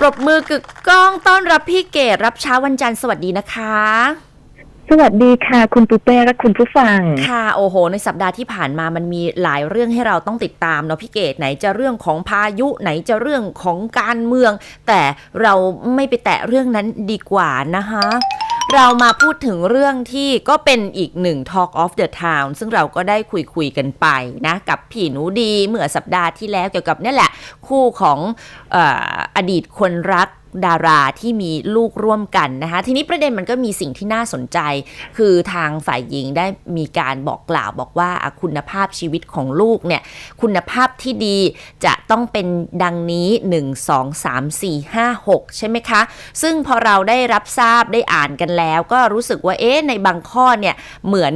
ปรบมือกึกก้องต้อนรับพี่เกดรับเช้าวันจันทร์สวัสดีนะคะ สวัสดีค่ะ คุณปูเป้และคุณผู้ฟัง ค่ะโอ้โห ในสัปดาห์ที่ผ่านมามันมีหลายเรื่องให้เราต้องติดตามเนาะพี่เกดไหนจะเรื่องของพายุไหนจะเรื่องของการเมือง แต่เราไม่ไปแตะเรื่องนั้นดีกว่านะคะ เรามาพูดถึงเรื่องที่ก็เป็นอีกหนึ่ง Talk of the Town ซึ่งเราก็ได้คุยคุยๆกันไปนะกับพี่หนูดีเมื่อสัปดาห์ที่แล้วเกี่ยวกับนี่แหละ คู่ของอออดีตคนรัก ดาราที่มีลูกร่วมกันนะคะ ทีนี้ประเด็นมันก็มีสิ่งที่น่าสนใจ คือทางฝ่ายหญิงได้มีการบอกกล่าวบอกว่าคุณภาพชีวิตของลูกเนี่ยคุณภาพที่ดีจะต้องเป็นดังนี้ 1 2 3 4 5 6 ใช่ไหมคะ ซึ่งพอเราได้รับทราบได้อ่านกันแล้ว ก็รู้สึกว่าเอ๊ะในบางข้อเนี่ยเหมือน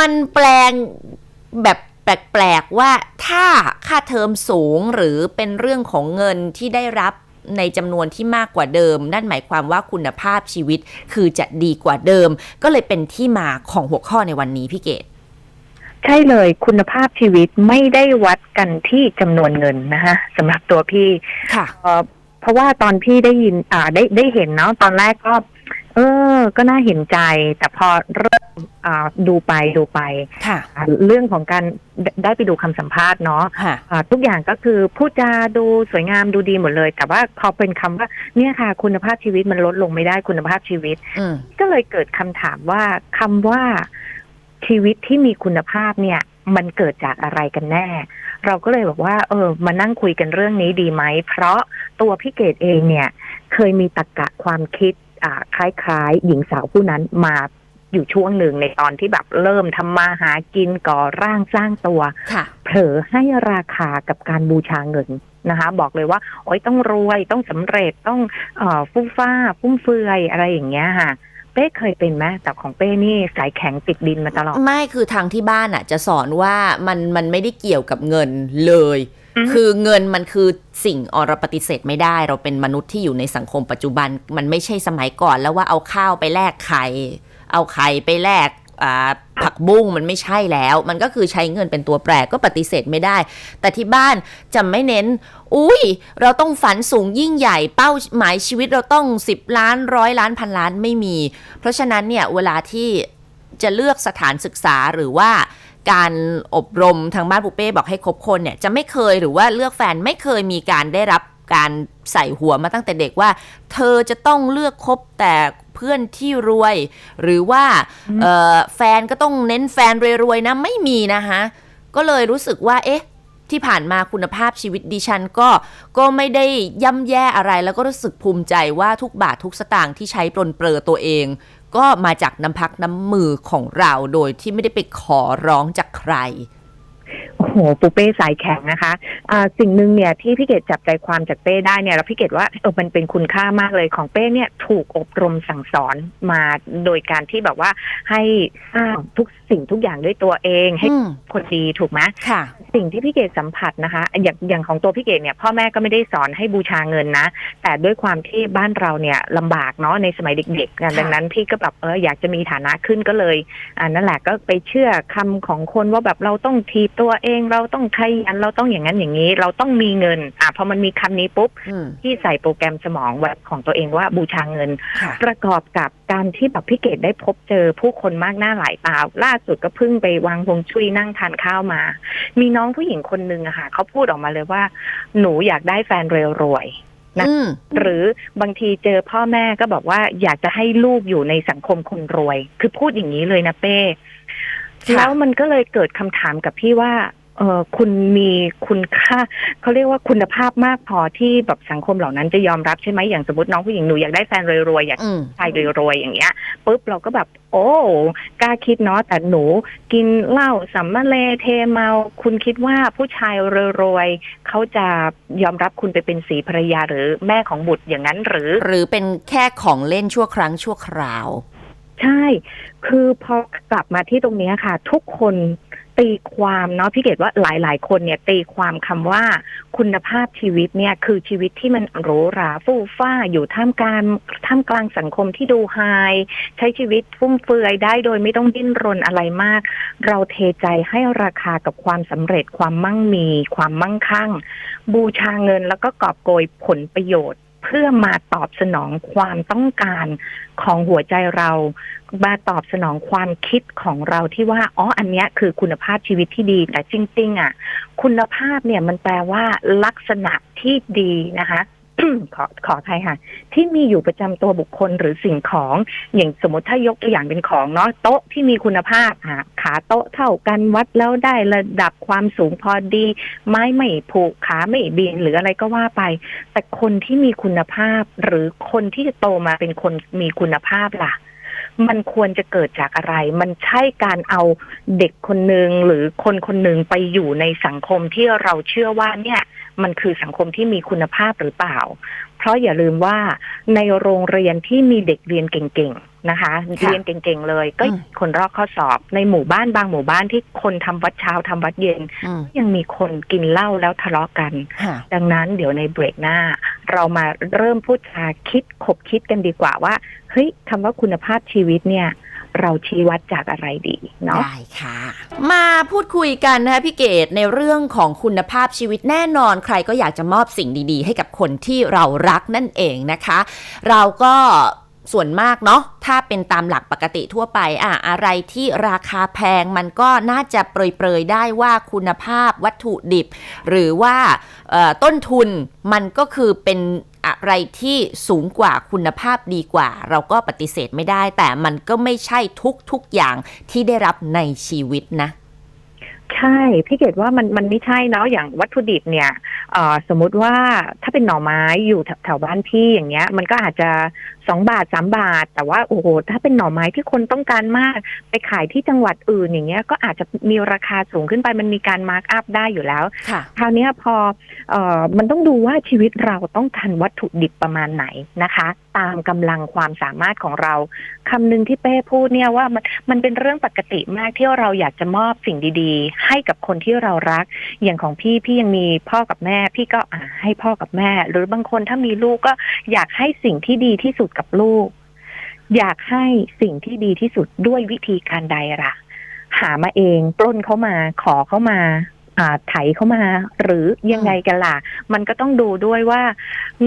มันแปลงแบบแปลกๆว่าถ้าค่าเทอมสูงหรือเป็นเรื่องของเงินที่ได้รับ ในจำนวนที่มากกว่าเดิม นั่นหมายความว่าคุณภาพชีวิตคือจะดีกว่าเดิม ก็เลยเป็นที่มาของหัวข้อในวันนี้พี่เกดใช่เลยคุณภาพชีวิตไม่ได้วัดกันที่จำนวนเงินนะคะสำหรับตัวพี่ค่ะเอ่อเพราะว่าตอนพี่ได้ยินอ่าได้ได้เห็นเนาะตอนแรกก็ เออ ก็น่าเห็นใจ แต่พอเริ่มอ่า ดูไปดูไป ค่ะอ่าเรื่องของการได้ได้ไปดูคำสัมภาษณ์เนาะค่ะอ่าทุกอย่างก็คือพูดจาดูสวยงามดูดีหมดเลย แต่ว่าพอเป็นคำว่า เนี่ยค่ะ คุณภาพชีวิตมันลดลงไม่ได้คุณภาพชีวิตอืมก็เลยเกิดคำถามว่าคำว่าชีวิตที่มีคุณภาพเนี่ย มันเกิดจากอะไรกันแน่ เราก็เลยบอกว่า เออ มานั่งคุยกันเรื่องนี้ดีไหม เพราะตัวพี่เกดเองเนี่ย เคยมีตรรกะความคิดอ่าคล้ายๆ หญิงสาวผู้นั้นมา อยู่ช่วงหนึ่งในตอนที่แบบเริ่มทำมาหากินก่อร่างสร้างตัวค่ะเผลอให้ราคากับการบูชาเงินนะคะ บอกเลยว่า โอ๊ยต้องรวยต้องสำเร็จต้องเอ่อฟุ่มฟ้าฟุ่มเฟือยอะไรอย่างเงี้ยค่ะเป้เคยเป็นไหมแต่ของเป้นี่สายแข็งติดดินมาตลอด ไม่คือทางที่บ้านอะ จะสอนว่ามันมันไม่ได้เกี่ยวกับเงินเลยอืมคือเงินมันคือสิ่งอเราปฏิเสธไม่ได้ เราเป็นมนุษย์ที่อยู่ในสังคมปัจจุบัน มันไม่ใช่สมัยก่อนแล้วว่าเอาข้าวไปแลกไข่ เอาไข่ไปแลกผักบุ้งมันไม่ใช่แล้ว มันก็คือใช้เงินเป็นตัวแปรก็ปฏิเสธไม่ได้ แต่ที่บ้านจะไม่เน้น อุ้ย เราต้องฝันสูงยิ่งใหญ่เป้าหมายชีวิตเราต้อง 10 ล้านร้อยล้านพันล้านไม่มี เพราะฉะนั้นเนี่ยเวลาที่จะเลือกสถานศึกษาหรือว่าการอบรมทางบ้านปุเป้บอกให้คบคนเนี่ยจะไม่เคยหรือว่าเลือกแฟนไม่เคยมีการได้รับการใส่หัวมาตั้งแต่เด็กว่า เธอจะต้องเลือกคบแต่ เพื่อนที่รวย หรือว่าเอ่อแฟนก็ต้องเน้นแฟนรวยๆนะไม่มีนะคะก็เลยรู้สึกว่าเอ๊ะที่ผ่านมาคุณภาพชีวิตดิฉันก็ก็ไม่ได้ย่ำแย่อะไรแล้วก็รู้สึกภูมิใจว่าทุกบาททุกสตางค์ที่ใช้ปลนเปลือตัวเอง ก็มาจากน้ำพักน้ำมือของเราโดยที่ไม่ได้ไปขอร้องจากใคร โอ้โหปูเป้สายแข็งนะคะอ่าสิ่งหนึ่งเนี่ยที่พี่เกดจับใจความจากเป้ได้เนี่ยแล้วพี่เกดว่าเออมันเป็นคุณค่ามากเลยของเป้เนี่ยถูกอบรมสั่งสอนมาโดยการที่แบบว่าให้สร้างทุกสิ่งทุกอย่างด้วยตัวเองให้อืมคนดีถูกไหมค่ะ สิ่งที่พี่เกดสัมผัสนะคะ อย่างอย่างของตัวพี่เกดเนี่ยพ่อแม่ก็ไม่ได้สอนให้บูชาเงินนะ แต่ด้วยความที่บ้านเราเนี่ยลำบากเนาะในสมัยเด็กๆกันค่ะดังนั้นพี่ก็แบบเอออยากจะมีฐานะขึ้นก็เลยอ่านั่นแหละก็ไปเชื่อคำของคนว่าแบบเราต้องทีบตัวเองเราต้องขยันเราต้องอย่างนั้นอย่างนี้ เราต้องมีเงิน อะพอมันมีคำนี้ปุ๊บอืมพี่ใส่โปรแกรมสมองไว้ของตัวเองว่าบูชาเงินค่ะประกอบกับการที่แบบพี่เกดได้พบเจอผู้คนมากหน้าหลายตาล่าสุดก็เพิ่งไปวางฮวงจุ้ยนั่งทานข้าวมา มีน้องผู้หญิงคนหนึ่งอะค่ะเขาพูดออกมาเลยว่า หนูอยากได้แฟนเร็วรวยนะอืมหรือบางทีเจอพ่อแม่ก็บอกว่าอยากจะให้ลูกอยู่ในสังคมคนรวย คือพูดอย่างนี้เลยนะเป้ค่ะ แล้วมันก็เลยเกิดคำถามกับพี่ว่าเออคุณมีคุณค่าเขาเรียกว่าคุณภาพมากพอที่แบบสังคมเหล่านั้นจะยอมรับใช่ไหมอย่างสมมติน้องผู้หญิงหนูอยากได้แฟนรวยๆอยากอืมชายรวยๆอย่างเงี้ยปุ๊บเราก็แบบ โอ้กล้าคิดเนาะแต่หนูกินเหล้าสัมมาเลเทเมา คุณคิดว่าผู้ชายรวยๆเขาจะยอมรับคุณไปเป็นสีภรรยาหรือแม่ของบุตรอย่างนั้นหรือ หรือเป็นแค่ของเล่นชั่วครั้งชั่วคราว ใช่ คือพอกลับมาที่ตรงนี้ค่ะ ทุกคนตีความเนาะพี่เกดว่าหลาย ๆ คนเนี่ยตีความคำว่าคุณภาพชีวิตเนี่ยคือชีวิตที่มันหรูหราฟู่ฟ้าอยู่ท่ามกลางท่ามกลางสังคมที่ดูไฮใช้ชีวิตฟุ่มเฟือยได้โดยไม่ต้องดิ้นรนอะไรมาก เราเทใจให้ราคากับความสำเร็จความมั่งมี ความมั่งคั่ง บูชาเงินแล้วก็กอบโกยผลประโยชน์ เพื่อมาตอบสนองความต้องการของหัวใจเรา มาตอบสนองความคิดของเราที่ว่าอ๋ออันเนี้ยคือคุณภาพชีวิตที่ดีแต่จริง ๆ อะ คุณภาพเนี่ยมันแปลว่าลักษณะที่ดีนะคะ ขอขอใครค่ะ ที่มีอยู่ประจำตัวบุคคลหรือสิ่งของ อย่างสมมติถ้ายกตัวอย่างเป็นของเนาะโต๊ะที่มีคุณภาพอะขาโต๊ะเท่ากันวัดแล้วได้ระดับความสูงพอดี ไม้ไม่ผูกขาไม่บินหรืออะไรก็ว่าไป แต่คนที่มีคุณภาพ หรือคนที่จะโตมาเป็นคนมีคุณภาพล่ะ มันควรจะเกิดจากอะไร มันใช่การเอาเด็กคนหนึ่งหรือคนคนหนึ่งไปอยู่ในสังคมที่เราเชื่อว่าเนี่ย มันคือสังคมที่มีคุณภาพหรือเปล่า เพราะอย่าลืมว่าในโรงเรียนที่มีเด็กเรียนเก่งๆ นะคะค่ะเรียนเก่งๆเลย ก็อืมคนรอกข้อสอบในหมู่บ้านบางหมู่บ้านที่คนทำวัดเช้าทำวัดเย็นอืมยังมีคนกินเหล้าแล้วทะเลาะกันค่ะดังนั้นเดี๋ยวในเบรกหน้า เรามาเริ่มพูดจาคิดขบคิดกันดีกว่าว่าเฮ้ยคำว่าคุณภาพชีวิตเนี่ยเราชี้วัดจากอะไรดีเนาะได้ค่ะ มาพูดคุยกันนะคะพี่เกดในเรื่องของคุณภาพชีวิตแน่นอน ใครก็อยากจะมอบสิ่งดีๆ ให้กับคนที่เรารักนั่นเองนะคะ เราก็ ส่วนมากเนาะถ้าเป็นตามหลักปกติทั่วไปอะอะไรที่ราคาแพงมันก็น่าจะเปรยๆได้ว่าคุณภาพวัตถุดิบ หรือว่าต้นทุนมันก็คือเป็นอะไรที่สูงกว่าคุณภาพดีกว่า เราก็ปฏิเสธไม่ได้ แต่มันก็ไม่ใช่ทุกๆอย่างที่ได้รับในชีวิตนะใช่พี่เกดว่ามันมันไม่ใช่เนาะอย่างวัตถุดิบเนี่ยสมมุติว่าถ้าเป็นหน่อไม้อยู่แถวแถวบ้านพี่อย่างเงี้ย มันก็อาจจะ สองบาทสามบาท แต่ว่าโอ้โหถ้าเป็นหน่อไม้ที่คนต้องการมาก ไปขายที่จังหวัดอื่นอย่างเงี้ยก็อาจจะมีราคาสูงขึ้นไปมันมีการมาร์กอัพได้อยู่แล้วค่ะคราวเนี้ยพอเอ่อมันต้องดูว่าชีวิตเราต้องการวัตถุดิบประมาณไหนนะคะ ตามกำลังความสามารถของเราคำหนึ่งที่เป้พูดเนี่ยว่ามันมันเป็นเรื่องปกติมากที่เราอยากจะมอบสิ่งดีๆ ให้กับคนที่เรารัก อย่างของพี่พี่ยังมีพ่อกับแม่ พี่ก็อะให้พ่อกับแม่ หรือบางคนถ้ามีลูกก็อยากให้สิ่งที่ดีที่สุดกับลูก อยากให้สิ่งที่ดีที่สุดด้วยวิธีการใดล่ะ หามาเองปล้นเขามา ขอเขามาอ่าไถเขามา หรือยังไงกันล่ะ มันก็ต้องดูด้วยว่า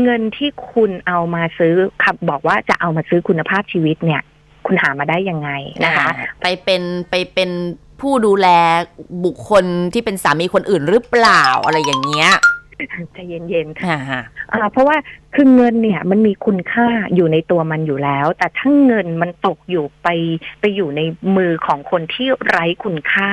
เงินที่คุณเอามาซื้อขับบอกว่าจะเอามาซื้อคุณภาพชีวิตเนี่ย คุณหามาได้ยังไงนะคะ ไปเป็นไปเป็นผู้ดูแลบุคคลที่เป็นสามีคนอื่นหรือเปล่าอะไรอย่างเงี้ย ใจเย็นอ่าๆอ่าเพราะว่าคือเงินเนี่ยมันมีคุณค่าอยู่ในตัวมันอยู่แล้ว แต่ถ้าเงินมันตกอยู่ไปไปอยู่ในมือของคนที่ไร้คุณค่า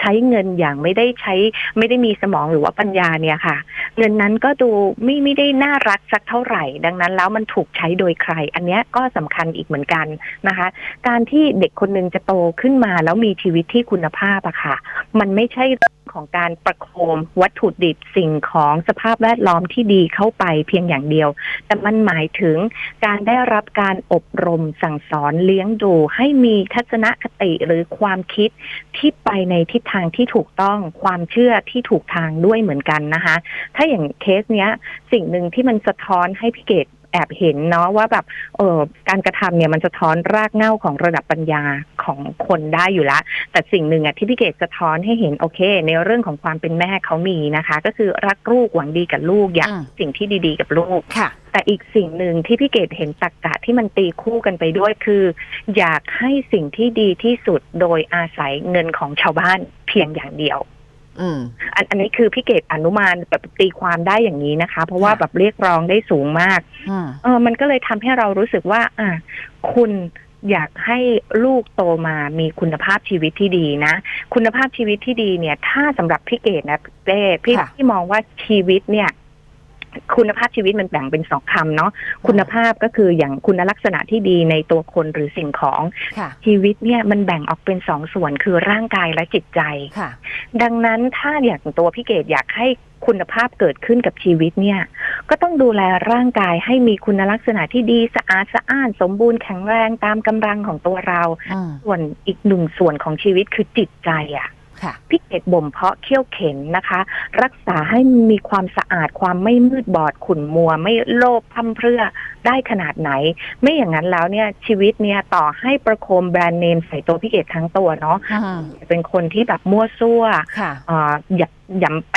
ใช้เงินอย่างไม่ได้ใช้ไม่ได้มีสมองหรือว่าปัญญาเนี่ยค่ะ เงินนั้นก็ดูไม่ไม่ได้น่ารักสักเท่าไหร่ ดังนั้นแล้วมันถูกใช้โดยใคร อันนี้ก็สำคัญอีกเหมือนกันนะคะ การที่เด็กคนหนึ่งจะโตขึ้นมาแล้วมีชีวิตที่คุณภาพอะค่ะ มันไม่ใช่ของการประโคมวัตถุดิบสิ่งของสภาพแวดล้อมที่ดีเข้าไปเพียงอย่างเดียว แต่มันหมายถึงการได้รับการอบรมสั่งสอนเลี้ยงดูให้มีทัศนคติหรือความคิดที่ไปในทิศทางที่ถูกต้องความเชื่อที่ถูกทางด้วยเหมือนกันนะคะ ถ้าอย่างเคสเนี้ย สิ่งหนึ่งที่มันสะท้อนให้พี่เกด แอบเห็นเนาะว่าแบบเออการกระทำเนี่ยมันสะท้อนรากเหง้าของระดับปัญญาของคนได้อยู่ละ แต่สิ่งหนึ่งอะที่พี่เกดสะท้อนให้เห็นโอเค ในเรื่องของความเป็นแม่เขามีนะคะ ก็คือรักลูกหวังดีกับลูกอยากอืมสิ่งที่ดีๆ กับลูกค่ะ แต่อีกสิ่งหนึ่งที่พี่เกดเห็นตรกกะที่มันตีคู่กันไปด้วยคือ อยากให้สิ่งที่ดีที่สุดโดยอาศัยเงินของชาวบ้านเพียงอย่างเดียว อืม อันอันนี้คือพี่เกดอนุมานแบบตีความได้อย่างนี้นะคะ เพราะว่าค่ะ แบบเรียกร้องได้สูงมาก อืม เออมันก็เลยทำให้เรารู้สึกว่า อะคุณอยากให้ลูกโตมามีคุณภาพชีวิตที่ดีนะ คุณภาพชีวิตที่ดีเนี่ย ถ้าสำหรับพี่เกดนะเป้พี่ค่ะ พี่มองว่าชีวิตเนี่ย คุณภาพชีวิตมันแบ่งเป็นสองคำเนาะคุณภาพก็คืออย่างคุณลักษณะที่ดีในตัวคนหรือสิ่งของค่ะชีวิตเนี่ยมันแบ่งออกเป็นสองส่วนคือร่างกายและจิตใจค่ะดังนั้นถ้าอย่างตัวพี่เกดอยากให้คุณภาพเกิดขึ้นกับชีวิตเนี่ย ก็ต้องดูแลร่างกายให้มีคุณลักษณะที่ดีสะอาดสะอ้าน สมบูรณ์แข็งแรงตามกำลังของตัวเราอืมส่วนอีกหนึ่งส่วนของชีวิตคือจิตใจอะค่ะ พี่เกดบ่มเพาะเขี้ยวเข็นนะคะ รักษาให้มีความสะอาดความไม่มืดบอดขุ่นมัว ไม่โลภพร่ำเพรื่อได้ขนาดไหน ไม่อย่างนั้นแล้วเนี่ยชีวิตเนี่ยต่อให้ประโคมแบรนด์เนมใส่ตัวพี่เกดทั้งตัวเนาะอืมเป็นคนที่แบบมั่วซั่วค่ะอ่าหยหยำเป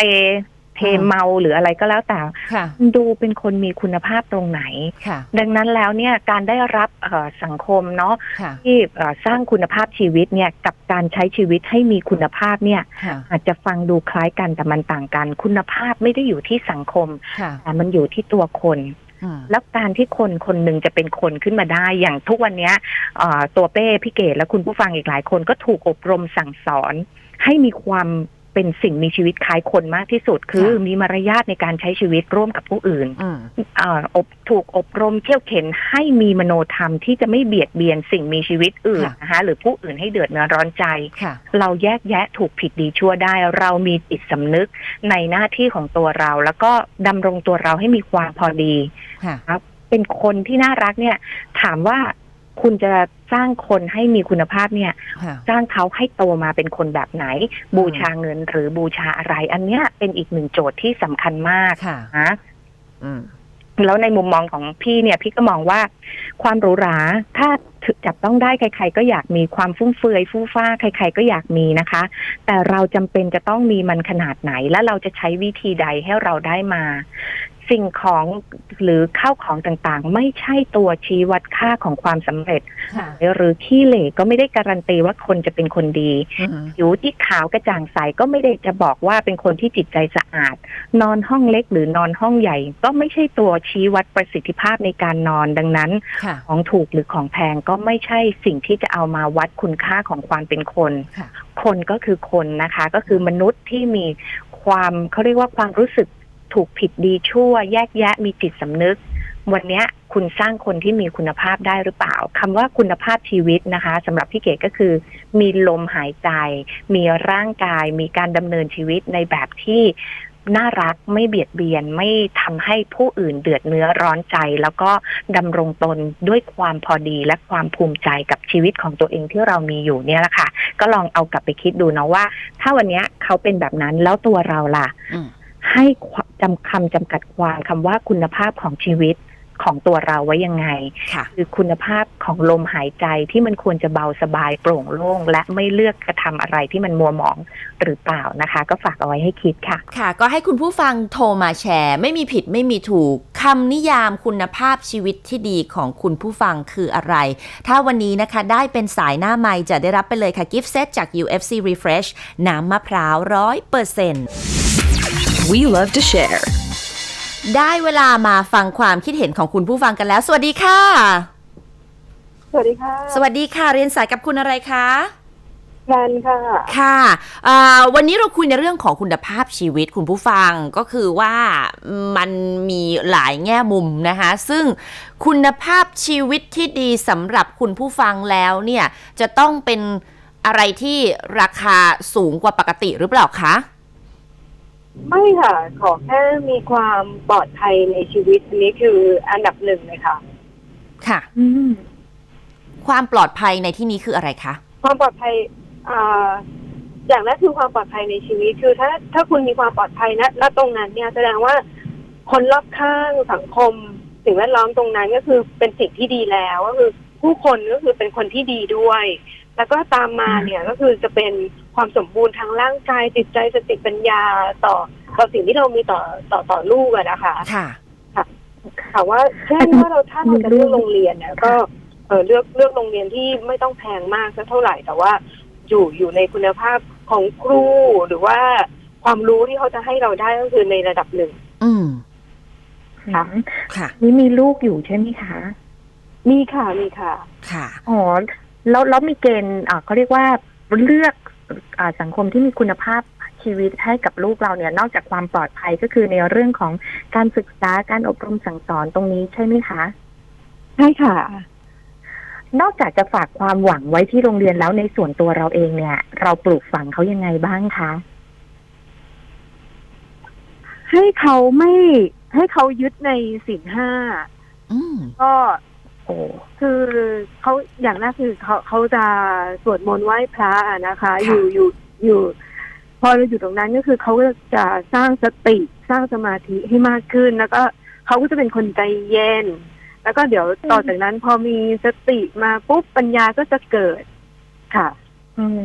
เทเมาหรืออะไรก็แล้วแต่ค่ะดูเป็นคนมีคุณภาพตรงไหนค่ะดังนั้นแล้วเนี่ยการได้รับเอ่อสังคมเนาะค่ะที่เอ่อสร้างคุณภาพชีวิตเนี่ยกับการใช้ชีวิตให้มีคุณภาพเนี่ยค่ะอาจจะฟังดูคล้ายกันแต่มันต่างกัน คุณภาพไม่ได้อยู่ที่สังคมค่ะแต่มันอยู่ที่ตัวคนอืมแล้วการที่คนคนหนึ่งจะเป็นคนขึ้นมาได้อย่างทุกวันเนี้ยเอ่อตัวเป้พี่เกดและคุณผู้ฟังอีกหลายคนก็ถูกอบรมสั่งสอน ให้มีความ เป็นสิ่งมีชีวิตคล้ายคนมากที่สุด คือมีมารยาทในการใช้ชีวิตร่วมกับผู้อื่นอืมเอ่ออบถูกอบรมเขี่ยวเข็นให้มีมโนธรรมที่จะไม่เบียดเบียนสิ่งมีชีวิตอื่นค่ะนะคะหรือผู้อื่นให้เดือดเนื้อร้อนใจค่ะเราแยกแยะถูกผิดดีชั่วได้ เรามีจิตสำนึกในหน้าที่ของตัวเรา แล้วก็ดำรงตัวเราให้มีความพอดีค่ะเป็นคนที่น่ารักเนี่ย ถามว่า คุณจะสร้างคนให้มีคุณภาพเนี่ยค่ะสร้างเขาให้โตมาเป็นคนแบบไหน บูชาเงินหรือบูชาอะไร อันเนี้ยเป็นอีกหนึ่งโจทย์ที่สำคัญมากค่ะนะอืมแล้วในมุมมองของพี่เนี่ย พี่ก็มองว่าความหรูหราถ้าถึกจับต้องได้ใคร ๆ ก็อยากมีความฟุ่มเฟือยฟู่ฟ้าใคร ๆ ก็อยากมีนะคะ แต่เราจำเป็นจะต้องมีมันขนาดไหน และเราจะใช้วิธีใดให้เราได้มา สิ่งของหรือข้าวของต่างๆ ไม่ใช่ตัวชี้วัดค่าของความสำเร็จค่ะหรือขี้เหร่ก็ไม่ได้การันตีว่าคนจะเป็นคนดีอืมผิวที่ขาวกระจ่างใสก็ไม่ได้จะบอกว่าเป็นคนที่จิตใจสะอาด นอนห้องเล็กหรือนอนห้องใหญ่ ก็ไม่ใช่ตัวชี้วัดประสิทธิภาพในการนอนดังนั้นค่ะของถูกหรือของแพงก็ไม่ใช่สิ่งที่จะเอามาวัดคุณค่าของความเป็นคนค่ะคนก็คือคนนะคะ ก็คือมนุษย์ที่มีความเขาเรียกว่าความรู้สึก ถูกผิดดีชั่ว แยกแยะมีจิตสำนึก วันนี้คุณสร้างคนที่มีคุณภาพได้หรือเปล่าคำว่าคุณภาพชีวิตนะคะสำหรับพี่เก๋ก็คือ มีลมหายใจ มีร่างกาย มีการดำเนินชีวิตในแบบที่น่ารักไม่เบียดเบียนไม่ทำให้ผู้อื่นเดือดเนื้อร้อนใจ แล้วก็ดำรงตนด้วยความพอดีและความภูมิใจกับชีวิตของตัวเองที่เรามีอยู่เนี่ยแหละค่ะ ก็ลองเอากลับไปคิดดูนะว่า ถ้าวันนี้เขาเป็นแบบนั้นแล้วตัวเราล่ะ ให้ความจำคำจำกัดความคำว่าคุณภาพของชีวิตของตัวเราไว้ยังไงค่ะคือคุณภาพของลมหายใจที่มันควรจะเบาสบายโปร่งโล่ง และไม่เลือกกระทำอะไรที่มันมัวหมองหรือเปล่านะคะ ก็ฝากเอาไว้ให้คิดค่ะ ค่ะ ก็ให้คุณผู้ฟังโทรมาแชร์ ไม่มีผิดไม่มีถูกคำนิยามคุณภาพชีวิตที่ดีของคุณผู้ฟังคืออะไร ถ้าวันนี้นะคะได้เป็นสายหน้าไมค์จะได้รับไปเลยค่ะกิฟต์เซตจาก UFC Refresh น้ำมะพร้าวร้อยเปอร์เซ็นต์ We love to share. ได้เวลามาฟังความคิดเห็นของคุณผู้ฟังกันแล้ว สวัสดีค่ะ สวัสดีค่ะ สวัสดีค่ะเรียนสายกับคุณอะไรคะแพลนค่ะ ค่ะอ่าวันนี้เราคุยในเรื่องของคุณภาพชีวิตคุณผู้ฟังก็คือว่ามันมีหลายแง่มุมนะคะ ซึ่งคุณภาพชีวิตที่ดีสำหรับคุณผู้ฟังแล้วเนี่ย จะต้องเป็นอะไรที่ราคาสูงกว่าปกติหรือเปล่าคะ ไม่ค่ะ ขอแค่มีความปลอดภัยในชีวิตอันนี้คืออันดับหนึ่งเลยค่ะ ค่ะ อืม ความปลอดภัยในที่นี้คืออะไรคะ ความปลอดภัยอ่าอย่างแรกคือความปลอดภัยในชีวิต คือถ้าถ้าคุณมีความปลอดภัยนะณตรงนั้นเนี่ยแสดงว่าคนรอบข้างสังคมสิ่งแวดล้อมตรงนั้นก็คือเป็นสิ่งที่ดีแล้วก็คือผู้คนก็คือเป็นคนที่ดีด้วย แล้วก็ตามมาเนี่ยก็คือจะเป็น ความสมบูรณ์ทางร่างกายจิตใจสติปัญญาต่อต่อสิ่งที่เรามีต่อต่อต่อลูกอะนะคะค่ะค่ะว่าเช่นว่าเราถ้าเราจะเลือกโรงเรียนเนี่ยก็เออเลือกเลือกโรงเรียนที่ไม่ต้องแพงมากสักเท่าไหร่ แต่ว่าอยู่อยู่ในคุณภาพของครูหรือว่าความรู้ที่เขาจะให้เราได้ก็คือในระดับหนึ่ง อืมค่ะค่ะ นี่มีลูกอยู่ใช่ไหมคะ มีค่ะมีค่ะ ค่ะอ๋อแล้วแล้วมีเกณฑ์อ่าเขาเรียกว่าเลือกอา สังคมที่มีคุณภาพชีวิตให้กับลูกเราเนี่ยนอกจากความปลอดภัยก็คือในเรื่องของการศึกษาการอบรมสั่งสอนตรงนี้ใช่ไหมคะ ใช่ค่ะ นอกจากจะฝากความหวังไว้ที่โรงเรียนแล้วในส่วนตัวเราเองเนี่ย เราปลูกฝังเขายังไงบ้างคะ ให้เขาไม่ให้เขายึดในสิ่งห้าอืมก็ โอ้คือเขาอย่างแรกคือเขาเขาจะสวดมนต์ไหว้พระอะนะคะค่ะอยู่อยู่อยู่ พอเราอยู่ตรงนั้นก็คือเขาก็จะสร้างสติสร้างสมาธิให้มากขึ้น แล้วก็เขาก็จะเป็นคนใจเย็น แล้วก็เดี๋ยวต่อจากนั้นพอมีสติมาปุ๊บปัญญาก็จะเกิดค่ะ อืม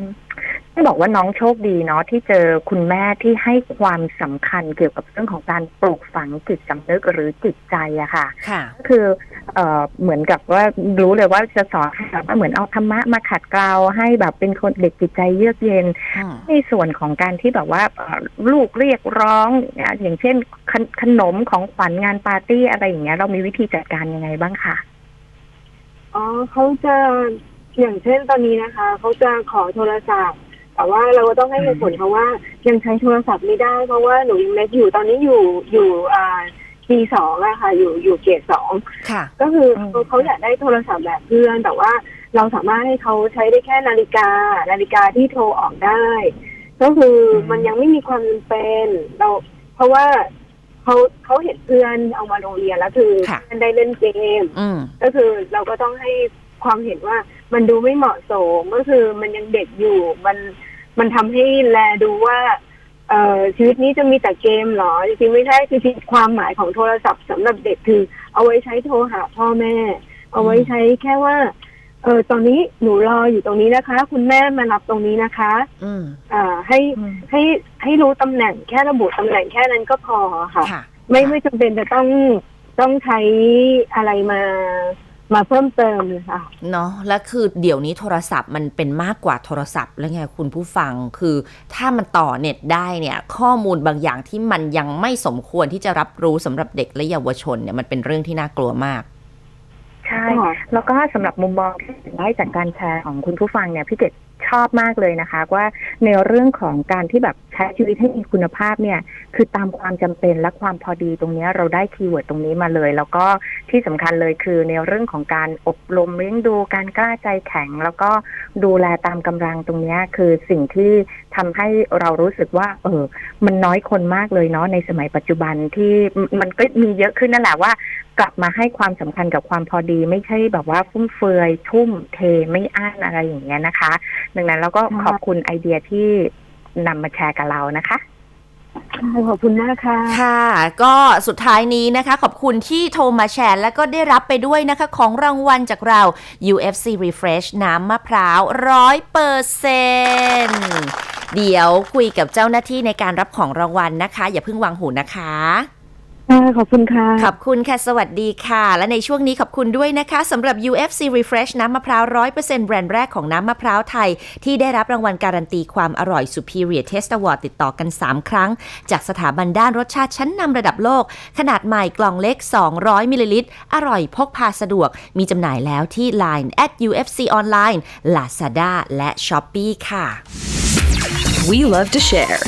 ต้องบอกว่าน้องโชคดีเนาะที่เจอคุณแม่ที่ให้ความสำคัญเกี่ยวกับเรื่องของการปลูกฝังจิตสำนึกหรือจิตใจอะค่ะค่ะก็คือเอ่อเหมือนกับว่ารู้เลยว่าจะสอนให้แบบว่าเหมือนเอาธรรมะมาขัดเกลาให้แบบเป็นคนเด็กจิตใจเยือกเย็นอืมในส่วนของการที่แบบว่าเอ่อลูกเรียกร้องอะอย่างเช่นขนขนมของขวัญงานปาร์ตี้อะไรอย่างเงี้ยเรามีวิธีจัดการยังไงบ้างคะอ๋อเขาจะอย่างเช่นตอนนี้นะคะ เขาจะขอโทรศัพท์ แต่ว่าเราก็ต้องให้เหตุผลเขาว่ายังใช้โทรศัพท์ไม่ได้ เพราะว่าหนูยังเล็กอยู่ตอนนี้อยู่อยู่อ่าปีสองอะค่ะ อยู่อยู่เกรดสองค่ะ ก็คืออืมเขาเขาอยากได้โทรศัพท์แบบเพื่อน แต่ว่าเราสามารถให้เขาใช้ได้แค่นาฬิกา นาฬิกาที่โทรออกได้ ก็คือมันยังไม่มีความจำเป็นเรา เพราะว่าเขาเขาเห็นเพื่อนเอามาโรงเรียนแล้วคือค่ะมันได้เล่นเกมอืมก็คือเราก็ต้องให้ความเห็นว่ามันดูไม่เหมาะสมก็คือมันยังเด็กอยู่มัน มันทำให้แลดูว่าเอ่อชีวิตนี้จะมีแต่เกมเหรอจริงๆไม่ใช่คือความหมายของโทรศัพท์สำหรับเด็กคือเอาไว้ใช้โทรหาพ่อแม่ เอาไว้ใช้แค่ว่า เออตอนนี้หนูรออยู่ตรงนี้นะคะ คุณแม่มารับตรงนี้นะคะอืมอ่าให้ให้ให้รู้ตำแหน่งแค่ระบุตำแหน่งแค่นั้นก็พอค่ะค่ะไม่ไม่จำเป็นจะต้องต้องใช้อะไรมา มาเพิ่มเติมเลยค่ะ เนาะและคือเดี๋ยวนี้โทรศัพท์มันเป็นมากกว่าโทรศัพท์แล้วไงคุณผู้ฟังคือถ้ามันต่อเน็ตได้เนี่ย ข้อมูลบางอย่างที่มันยังไม่สมควรที่จะรับรู้สำหรับเด็กและเยาวชนเนี่ยมันเป็นเรื่องที่น่ากลัวมากใช่ แล้วก็สำหรับมุมมองที่ได้จากการแชร์ของคุณผู้ฟังเนี่ยพี่เกด ชอบมากเลยนะคะ ว่าในเรื่องของการที่แบบใช้ชีวิตให้มีคุณภาพเนี่ย คือตามความจำเป็นและความพอดีตรงนี้เราได้คีย์เวิร์ดตรงนี้มาเลย แล้วก็ที่สำคัญเลยคือในเรื่องของการอบรมเลี้ยงดูการกล้าใจแข็ง แล้วก็ดูแลตามกำลังตรงนี้คือสิ่งที่ทำให้เรารู้สึกว่า เออ มันน้อยคนมากเลยเนาะในสมัยปัจจุบันที่มันก็มีเยอะขึ้นนั่นแหละว่า กลับมาให้ความสำคัญกับความพอดี ไม่ใช่แบบว่าฟุ่มเฟือยทุ่มเทไม่อั้นอะไรอย่างเงี้ยนะคะดังนั้นเราก็ขอบคุณไอเดียที่นำมาแชร์กับเรานะคะขอบคุณมากค่ะ ค่ะ ก็สุดท้ายนี้นะคะ ขอบคุณที่โทรมาแชร์ และก็ได้รับไปด้วยนะคะ ของรางวัลจากเรา UFC Refresh น้ำมะพร้าวร้อยเปอร์เซนเดี๋ยวคุยกับเจ้าหน้าที่ในการรับของรางวัลนะคะ อย่าเพิ่งวางหูนะ คะขอบคุณค่ะ ขอบคุณค่ะ สวัสดีค่ะ และในช่วงนี้ขอบคุณด้วยนะคะสำหรับ UFC Refresh น้ำมะพร้าว100%แบรนด์แรกของน้ำมะพร้าวไทย ที่ได้รับรางวัลการันตีความอร่อย Superior Taste Award ติดต่อกัน 3 ครั้ง จากสถาบันด้านรสชาติชั้นนำระดับโลก ขนาดใหม่กล่องเล็ก 200มิลลิลิตรอร่อยพกพาสะดวก มีจำหน่ายแล้วที่ Line at UFC Online Lazada และ Shopee ค่ะ We love to share.